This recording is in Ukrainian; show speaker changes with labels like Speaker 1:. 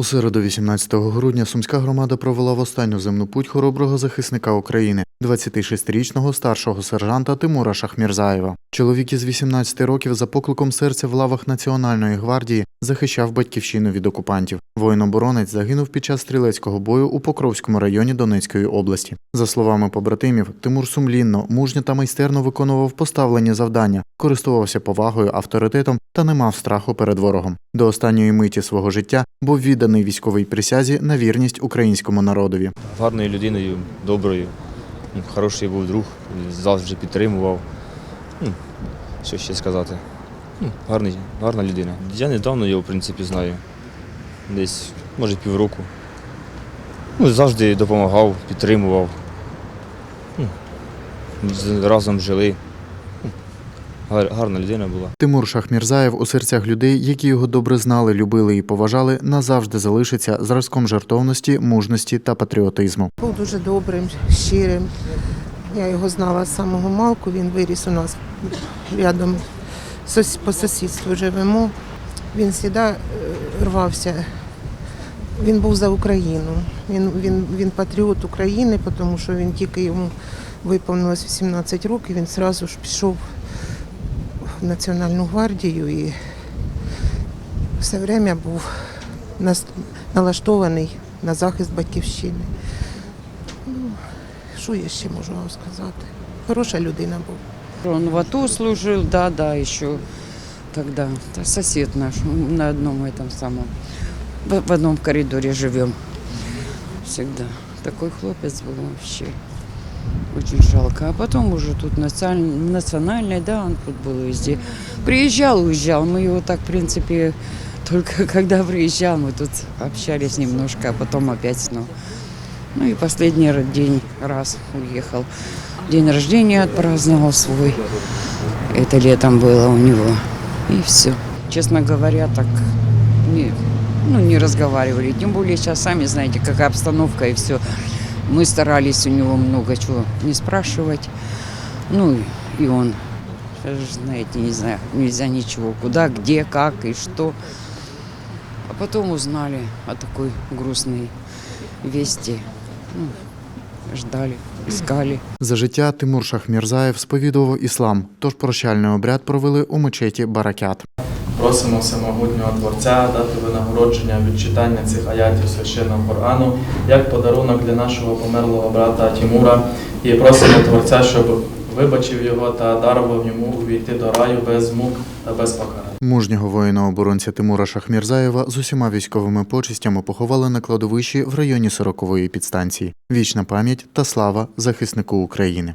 Speaker 1: У середу, 18 грудня, сумська громада провела в останню земну путь хороброго захисника України, 26-річного старшого сержанта Тимура Шахмірзаєва. Чоловік із 18 років за покликом серця в лавах Національної гвардії захищав батьківщину від окупантів. Воїн-оборонець загинув під час стрілецького бою у Покровському районі Донецької області. За словами побратимів, Тимур сумлінно, мужньо та майстерно виконував поставлені завдання, користувався повагою, авторитетом та не мав страху перед ворогом. До останньої миті свого життя був відданий військовій присязі на вірність українському народові.
Speaker 2: гарною людиною, доброю. Ну, Хороший був друг, завжди підтримував. Ну, Що ще сказати? Ну, Гарний, гарна людина. Я недавно його, в принципі, знаю. Десь, може, півроку. Ну, завжди допомагав, підтримував. Разом жили. Гарна людина була.
Speaker 1: Тимур Шахмірзаєв у серцях людей, які його добре знали, любили і поважали, назавжди залишиться зразком жертовності, мужності та патріотизму.
Speaker 3: Був дуже добрим, щирим. Я його знала з самого малку, він виріс у нас рядом по сусідству живемо. Він завжди рвався. Він був за Україну. Він, він, він патріот України, тому що він тільки йому виповнилось 18 років, він одразу ж пішов в Національну гвардію і все время був нас- налаштований на захист батьківщини. Що я ще можу вам сказати? Хороша людина був.
Speaker 4: Он в АТО служил, да, да, еще тогда. Это сосед наш, мы на одном этом самом, в, в одном коридоре живем. Всегда. Такой хлопец был вообще. Очень жалко. А потом уже тут национальный, национальный, да, он тут был везде. Приезжал, уезжал. Мы его так, в принципе, только когда приезжал, мы тут общались немножко, а потом опять снова. Ну и последний день раз уехал. День рождения отпраздновал свой. Это летом было у него. И все. Честно говоря, так не, ну, не разговаривали. Тем более сейчас сами знаете, какая обстановка и все. Мы старались у него много чего не спрашивать. Ну и- он, знаете, не знаю, нельзя ничего, куда, где, как и что. А потом узнали о такой грустной вести. Ну, ждали, искали.
Speaker 1: За життя Тимур Шахмірзаєв сповідував іслам, тож прощальний обряд провели у мечеті Баракят.
Speaker 5: Просимо всемогутнього Творця дати винагородження від читання цих аятів священного Корану як подарунок для нашого померлого брата Тімура. І просимо Творця, щоб вибачив його та дарував йому увійти до раю без мук та без покарань.
Speaker 1: Мужнього воїна-оборонця Тимура Шахмірзаєва з усіма військовими почистями поховали на кладовищі в районі 40-ї підстанції. Вічна пам'ять та слава захиснику України.